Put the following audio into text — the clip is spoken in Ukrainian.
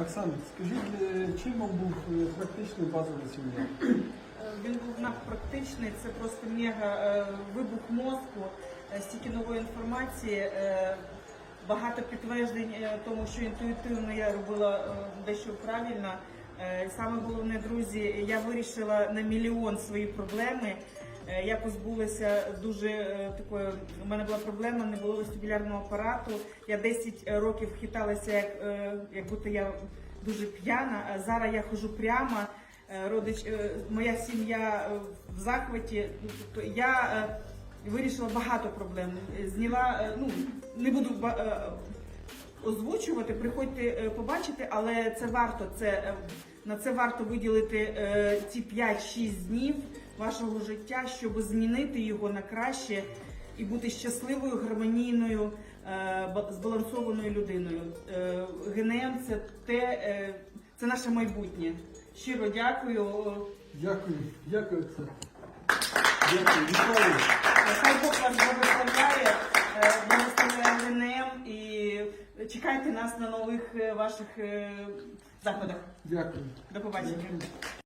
Оксана, скажіть, е, чим вам був е, практичний базовий семінар? Е, Він був надпрактичний, це просто мега вибух мозку, стільки нової інформації, багато підтверджень тому, що інтуїтивно я робила дещо правильно. Саме головне, друзі, я вирішила на мільйон свої проблеми. Е, Я позбулася дуже е, такої. У мене була проблема, не було вестибулярного апарату. Я 10 років хиталася, як, е, як будто я дуже п'яна. Зараз я хожу прямо. Е, Родич, е, моя сім'я е, в захваті. Ну, Тобто я е, вирішила багато проблем. Е, Зняла, е, ну не буду е, озвучувати, приходьте е, побачити, але це варто. Це е, на це варто виділити е, ці 5-6 днів вашого життя, щоб змінити його на краще і бути щасливою, гармонійною, е, збалансованою людиною. Е, ГНМ це те, е, це наше майбутнє. Щиро дякую. Дякую, дякую, Оксана. Дякую, вітаю. Хай Бог вас благословляє, благословляє ГНМ і чекайте нас на нових ваших заходах. Дякую. До побачення. Дякую.